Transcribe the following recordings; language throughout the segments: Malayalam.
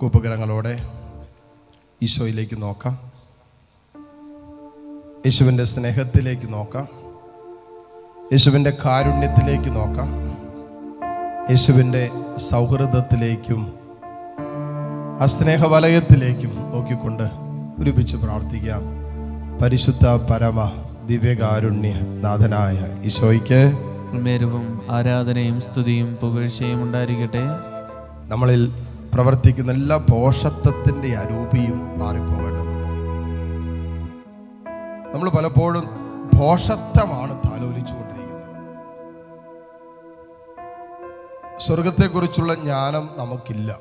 കൂപ്പുകരങ്ങളോടെ ഈശോയിലേക്ക് നോക്കാം. യേശുവിന്റെ സ്നേഹത്തിലേക്ക് നോക്കാം. യേശുവിന്റെ കാരുണ്യത്തിലേക്ക് നോക്കാം. യേശുവിന്റെ സൗഹൃദത്തിലേക്കും ആ സ്നേഹവലയത്തിലേക്കും നോക്കിക്കൊണ്ട് ഒരുമിച്ച് പ്രാർത്ഥിക്കാം. പരിശുദ്ധ പരമ ദിവ്യകാരുണ്യ നാഥനായ ഈശോയ്ക്ക് ആരാധനയും സ്തുതിയും പുകഴ്ചയും ഉണ്ടായിരിക്കട്ടെ. നമ്മളിൽ പ്രവർത്തിക്കുന്ന എല്ലാ പോഷത്വത്തിന്റെ അരൂപിയും മാറിപ്പോകേണ്ടതുണ്ട്. നമ്മൾ പലപ്പോഴും പോഷത്വമാണ് താലോലിച്ചുകൊണ്ടിരിക്കുന്നത്. സ്വർഗത്തെക്കുറിച്ചുള്ള ജ്ഞാനം നമുക്കില്ല.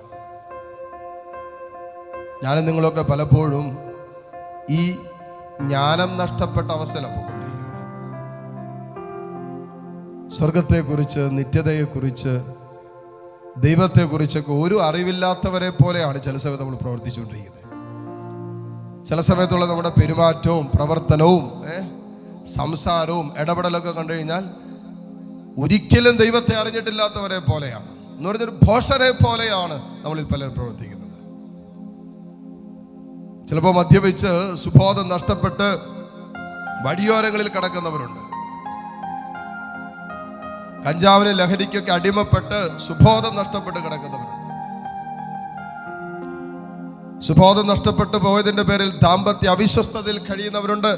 ഞാനും നിങ്ങളൊക്കെ പലപ്പോഴും ഈ ജ്ഞാനം നഷ്ടപ്പെട്ട അവസ്ഥയിലാണ് പോയിക്കൊണ്ടിരിക്കുന്നത്. സ്വർഗത്തെക്കുറിച്ച് നിത്യതയെക്കുറിച്ച് ദൈവത്തെക്കുറിച്ചൊക്കെ ഒരു അറിവില്ലാത്തവരെ പോലെയാണ് ചില സമയത്ത് നമ്മൾ പ്രവർത്തിച്ചുകൊണ്ടിരിക്കുന്നത്. ചില സമയത്തുള്ള നമ്മുടെ പെരുമാറ്റവും പ്രവർത്തനവും സംസാരവും ഇടപെടലൊക്കെ കണ്ടു കഴിഞ്ഞാൽ ഒരിക്കലും ദൈവത്തെ അറിഞ്ഞിട്ടില്ലാത്തവരെ പോലെയാണ്. എന്ന് പറഞ്ഞൊരു ഭോഷനെ പോലെയാണ് നമ്മളിൽ പലരും പ്രവർത്തിക്കുന്നത്. ചിലപ്പോൾ മദ്യപിച്ച് സുബോധം നഷ്ടപ്പെട്ട് വഴിയോരങ്ങളിൽ കിടക്കുന്നവരുണ്ട്. കഞ്ചാവിന് ലഹരിക്കൊക്കെ അടിമപ്പെട്ട് സുബോധം നഷ്ടപ്പെട്ട് കിടക്കുന്നവരുണ്ട് സുബോധം നഷ്ടപ്പെട്ടു പോയതിന്റെ പേരിൽ ദാമ്പത്യ അവിശ്വസ്തതയിൽ കഴിയുന്നവരുണ്ട്.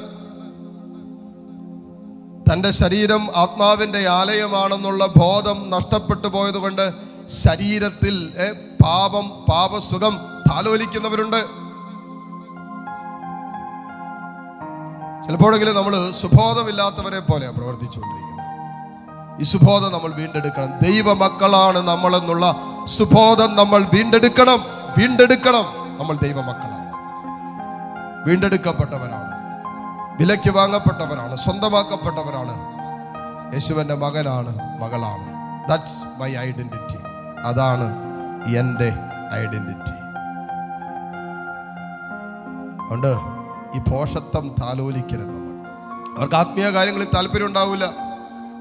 തന്റെ ശരീരം ആത്മാവിന്റെ ആലയമാണെന്നുള്ള ബോധം നഷ്ടപ്പെട്ടു പോയതുകൊണ്ട് ശരീരത്തിൽ പാപം പാപസുഖം താലോലിക്കുന്നവരുണ്ട്. ചിലപ്പോഴെങ്കിലും നമ്മൾ സുബോധമില്ലാത്തവരെ പോലെയാണ് പ്രവർത്തിച്ചുകൊണ്ടിരിക്കുന്നത് ഈ സുബോധം നമ്മൾ വീണ്ടെടുക്കണം. ദൈവ മക്കളാണ് നമ്മളെന്നുള്ള സുബോധം നമ്മൾ വീണ്ടെടുക്കണം. വീണ്ടെടുക്കണം. നമ്മൾ ദൈവ മക്കളാണ് വീണ്ടെടുക്കപ്പെട്ടവരാണ്. വിലയ്ക്ക് വാങ്ങപ്പെട്ടവരാണ്. സ്വന്തമാക്കപ്പെട്ടവരാണ്. യേശുവിന്റെ മകനാണ് മകളാണ്. ദാറ്റ്സ് മൈ ഐഡന്റിറ്റി അതാണ് എന്റെ ഐഡന്റിറ്റി അതുകൊണ്ട് ഈ പോഷത്വം താലോലിക്കരുത് നമ്മൾ. അവർക്ക് ആത്മീയ കാര്യങ്ങളിൽ താല്പര്യം ഉണ്ടാവില്ല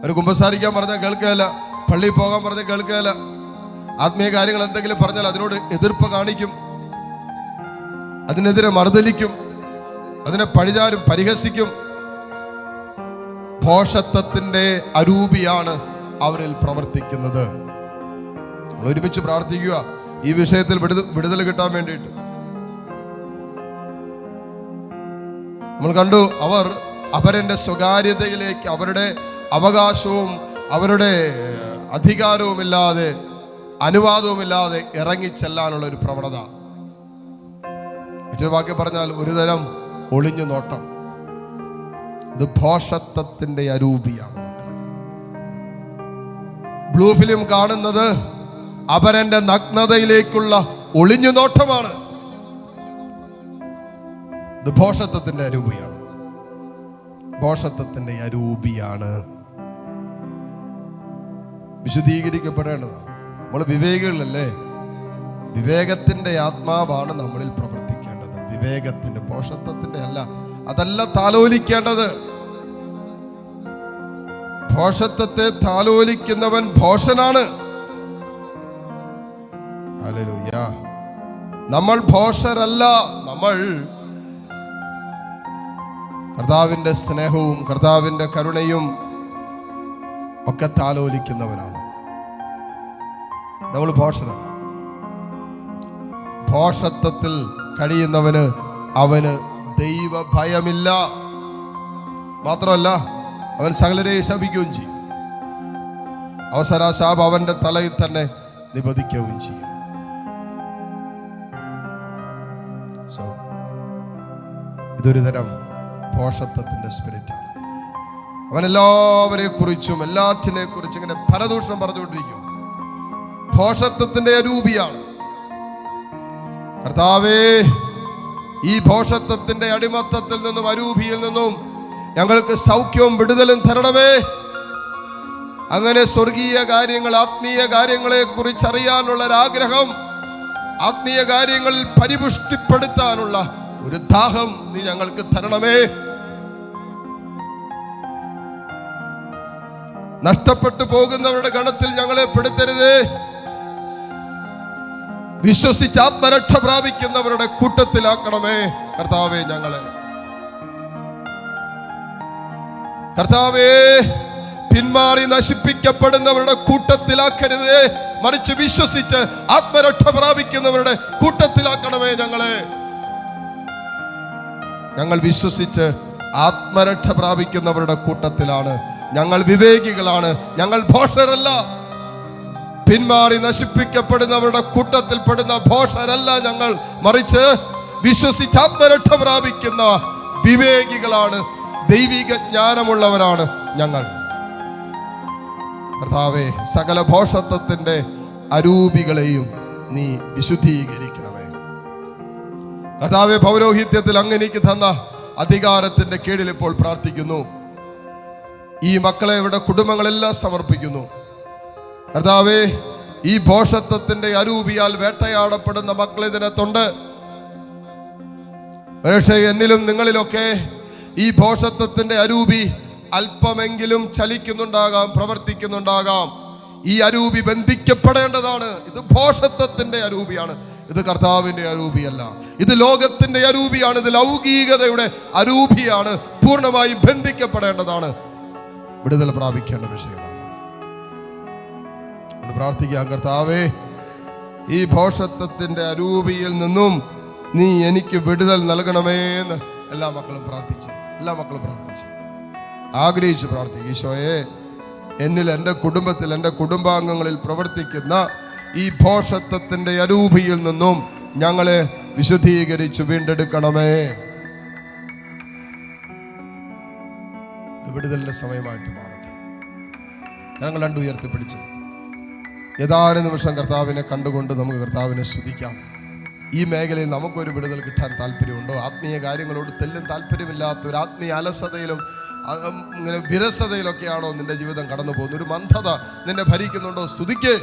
ഒരു കുമ്പസാരിക്കാൻ പറഞ്ഞാൽ കേൾക്കുകയല്ല പള്ളിയിൽ പോകാൻ പറഞ്ഞാൽ കേൾക്കുകയല്ല. ആത്മീയ കാര്യങ്ങൾ എന്തെങ്കിലും പറഞ്ഞാൽ അതിനോട് എതിർപ്പ് കാണിക്കും. അതിനെതിരെ മറുതലിക്കും. അതിനെ പഴിചാരും പരിഹസിക്കും. പോഷത്വത്തിന്റെ അരൂപിയാണ് അവരിൽ പ്രവർത്തിക്കുന്നത്. ഒരുമിച്ച് പ്രാർത്ഥിക്കുക. ഈ വിഷയത്തിൽ വിടുത വിടുതൽ കിട്ടാൻ വേണ്ടിയിട്ട്. നമ്മൾ കണ്ടു അവർ അവരെ സ്വകാര്യതയിലേക്ക് അവരുടെ അവകാശവും അവരുടെ അധികാരവുമില്ലാതെ അനുവാദവുമില്ലാതെ ഇറങ്ങിച്ചെല്ലാനുള്ള ഒരു പ്രവണത. മറ്റൊരു വാക്യം പറഞ്ഞാൽ ഒരുതരം ഒളിഞ്ഞു നോട്ടം. ഇത് ഭോഷത്വത്തിന്റെ അരൂപിയാണ്. ബ്ലൂ ഫിലിം കാണുന്നത് അവരെ നഗ്നതയിലേക്കുള്ള ഒളിഞ്ഞു നോട്ടമാണ്. ഇത് ഭോഷത്വത്തിന്റെ അരൂപിയാണ്. ഭോഷത്വത്തിന്റെ അരൂപിയാണ്. വിശുദ്ധീകരിക്കപ്പെടേണ്ടതാണ് നമ്മൾ വിവേകികളല്ലേ? വിവേകത്തിന്റെ ആത്മാവാണ് നമ്മളിൽ പ്രവർത്തിക്കേണ്ടത്. വിവേകത്തിന്റെ പോഷത്വത്തിന്റെ അല്ല അതല്ല താലോലിക്കേണ്ടത്. ഭോഷത്വത്തെ താലോലിക്കുന്നവൻ ഭോഷനാണ്. നമ്മൾ ഭോഷരല്ല നമ്മൾ കർത്താവിന്റെ സ്നേഹവും കർത്താവിന്റെ കരുണയും ഒക്കെ താലോലിക്കുന്നവരാണ്. നമ്മൾ ഭോഷനല്ല. ഭോഷത്വത്തിൽ കഴിയുന്നവന് അവന് ദൈവ ഭയമില്ല മാത്രമല്ല അവൻ സകലരെ ശപിക്കുകയും ചെയ്യും. അവസര അവന്റെ തലയിൽ തന്നെ നിബന്ധിക്കുകയും ചെയ്യും. സോ ഇതൊരു തരം ഭോഷത്വത്തിന്റെ സ്പിരിറ്റാണ് അവൻ എല്ലാവരെ കുറിച്ചും എല്ലാറ്റിനെ കുറിച്ചും ഇങ്ങനെ പരദൂഷണം പറഞ്ഞുകൊണ്ടിരിക്കും ഭോഷത്വത്തിന്റെ അരൂപിയാണ്. കർത്താവേ ഈ ഭോഷത്വത്തിന്റെ അടിമത്തത്തിൽ നിന്നും അരൂപിയിൽ നിന്നും ഞങ്ങൾക്ക് സൗഖ്യവും വിടുതലും തരണമേ. അങ്ങനെ സ്വർഗീയ കാര്യങ്ങൾ ആത്മീയ കാര്യങ്ങളെ കുറിച്ച് അറിയാനുള്ള ഒരാഗ്രഹം ആത്മീയ കാര്യങ്ങളിൽ പരിപുഷ്ടിപ്പെടുത്താനുള്ള ഒരു ദാഹം നീ ഞങ്ങൾക്ക് തരണമേ. നഷ്ടപ്പെട്ടു പോകുന്നവരുടെ ഗണത്തിൽ ഞങ്ങളെ പെടുത്തരുതേ. വിശ്വസിച്ച് ആത്മരക്ഷ പ്രാപിക്കുന്നവരുടെ കൂട്ടത്തിലാക്കണമേ. കർത്താവേ ഞങ്ങളെ. കർത്താവേ പിന്മാറി നശിപ്പിക്കപ്പെടുന്നവരുടെ കൂട്ടത്തിലാക്കരുതേ. മറിച്ച് വിശ്വസിച്ച് ആത്മരക്ഷ പ്രാപിക്കുന്നവരുടെ കൂട്ടത്തിലാക്കണമേ ഞങ്ങളെ. ഞങ്ങൾ വിശ്വസിച്ച് ആത്മരക്ഷ പ്രാപിക്കുന്നവരുടെ കൂട്ടത്തിലാണ് ഞങ്ങൾ വിവേകികളാണ്. ഞങ്ങൾ ഭോഷരല്ല. പിന്മാറി നശിപ്പിക്കപ്പെടുന്നവരുടെ കൂട്ടത്തിൽപ്പെടുന്ന ഭോഷരല്ല ഞങ്ങൾ. മറിച്ച് വിശ്വസിച്ച് ആത്മരക്ഷ പ്രാപിക്കുന്ന വിവേകികളാണ്. ദൈവിക ജ്ഞാനമുള്ളവരാണ് ഞങ്ങൾ. കർത്താവെ സകല ഭോഷത്വത്തിന്റെ അരൂപികളെയും നീ വിശുദ്ധീകരിക്കണമേ. കർത്താവെ പൗരോഹിത്യത്തിൽ അങ്ങനെ തന്ന അധികാരത്തിന്റെ കീഴിൽ ഇപ്പോൾ പ്രാർത്ഥിക്കുന്നു. ഈ മക്കളെ ഇവിടെ കുടുംബങ്ങളെല്ലാം സമർപ്പിക്കുന്നു. കർത്താവേ ഈ ഭോഷത്വത്തിന്റെ അരൂപിയാൽ വേട്ടയാടപ്പെടുന്ന മക്കളെ ഇതിനകത്തുണ്ട്. പക്ഷേ എന്നിലും നിങ്ങളിലൊക്കെ ഈ ഭോഷത്വത്തിന്റെ അരൂപി അല്പമെങ്കിലും ചലിക്കുന്നുണ്ടാകാം പ്രവർത്തിക്കുന്നുണ്ടാകാം. ഈ അരൂപി ബന്ധിക്കപ്പെടേണ്ടതാണ്. ഇത് ഭോഷത്വത്തിന്റെ അരൂപിയാണ്. ഇത് കർത്താവിന്റെ അരൂപിയല്ല. ഇത് ലോകത്തിന്റെ അരൂപിയാണ്. ഇത് ലൗകികതയുടെ അരൂപിയാണ്. പൂർണമായും ബന്ധിക്കപ്പെടേണ്ടതാണ്. വിടുതൽ പ്രാപിക്കേണ്ട വിഷയമാണ്. പ്രാർത്ഥിക്കാം കർത്താവേ ഈ ഭോഷത്വത്തിന്റെ അരൂപിയിൽ നിന്നും നീ എനിക്ക് വിടുതൽ നൽകണമേ എന്ന് എല്ലാ മക്കളും പ്രാർത്ഥിച്ചു എല്ലാ മക്കളും പ്രാർത്ഥിച്ചു ആഗ്രഹിച്ച് പ്രാർത്ഥിക്കും. ഈശോയെ എന്നിൽ എന്റെ കുടുംബത്തിൽ എന്റെ കുടുംബാംഗങ്ങളിൽ പ്രവർത്തിക്കുന്ന ഈ ഭോഷത്വത്തിന്റെ അരൂപിയിൽ നിന്നും ഞങ്ങളെ വിശുദ്ധീകരിച്ച് വീണ്ടെടുക്കണമേ. ഇത് വിടുതലിന്റെ സമയമായിട്ട് മാറട്ടെ. ഞങ്ങൾ രണ്ടു ഉയർത്തിപ്പിടിച്ചു ഏതാനും നിമിഷം കർത്താവിനെ കണ്ടുകൊണ്ട് നമുക്ക് കർത്താവിനെ ശ്രദ്ധിക്കാം ഈ മേഖലയിൽ നമുക്കൊരു വിടുതൽ കിട്ടാൻ താല്പര്യമുണ്ടോ? ആത്മീയ കാര്യങ്ങളോട് തെല്ലും താല്പര്യമില്ലാത്ത ഒരു ആത്മീയ അലസതയിലും ഇങ്ങനെ വിരസതയിലൊക്കെയാണോ നിന്റെ ജീവിതം കടന്നു പോകുന്നത് ഒരു മന്ദത നിന്നെ ഭരിക്കുന്നുണ്ടോ? സ്തുതിക്ക്.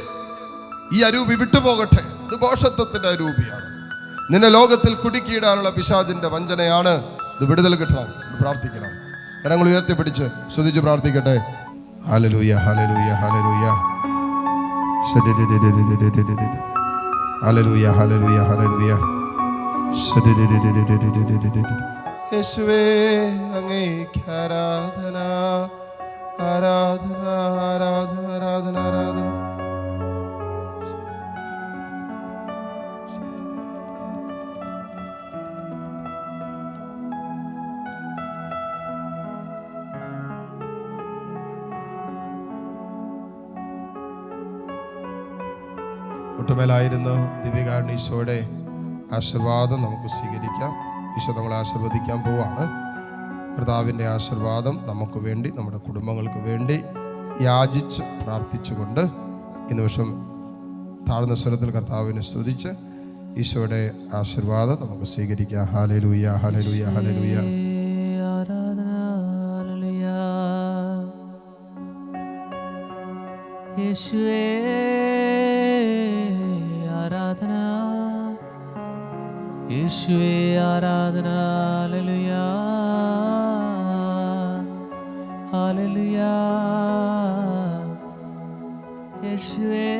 ഈ അരൂപി വിട്ടുപോകട്ടെ. ഇത് ബോഷത്വത്തിന്റെ അരൂപിയാണ്. നിന്നെ ലോകത്തിൽ കുടുക്കിയിടാനുള്ള പിശാചിന്റെ വഞ്ചനയാണ്. ഇത് വിടുതൽ കിട്ടണം. പ്രാർത്ഥിക്കണം. കരങ്ങൾ ഉയർത്തിപ്പിടിച്ച് സ്തുതിച്ച് പ്രാർത്ഥിക്കട്ടെ hallelujah hallelujah hallelujah hallelujah hallelujah hallelujah യേശുവേ അങ്ങേക്ക് ആരാധന ആരാധന ആരാധന ആരാധന ആരാധന ഒട്ടുമേലായിരുന്ന. ദിവ്യകാരുണ്യ ഈശോയുടെ ആശീർവാദം നമുക്ക് സ്വീകരിക്കാം. ഈശോ നമ്മളെ ആശീർവദിക്കാൻ പോവാണ്. കർത്താവിന്റെ ആശീർവാദം നമുക്ക് വേണ്ടി നമ്മുടെ കുടുംബങ്ങൾക്ക് വേണ്ടി യാചിച്ച് പ്രാർത്ഥിച്ചുകൊണ്ട് ഇന്ന് വർഷം താഴ്ന്ന സ്വരത്തിൽ കർത്താവിനെ സ്തുതിച്ച് ഈശോയുടെ ആശീർവാദം നമുക്ക് സ്വീകരിക്കാം. ഹാലലൂയ ഹാലലൂയ ഹാലലൂയ ആരാധന യേശുവേ ആരാധന. അലലുയാ അലലുയാ യേശുവേ.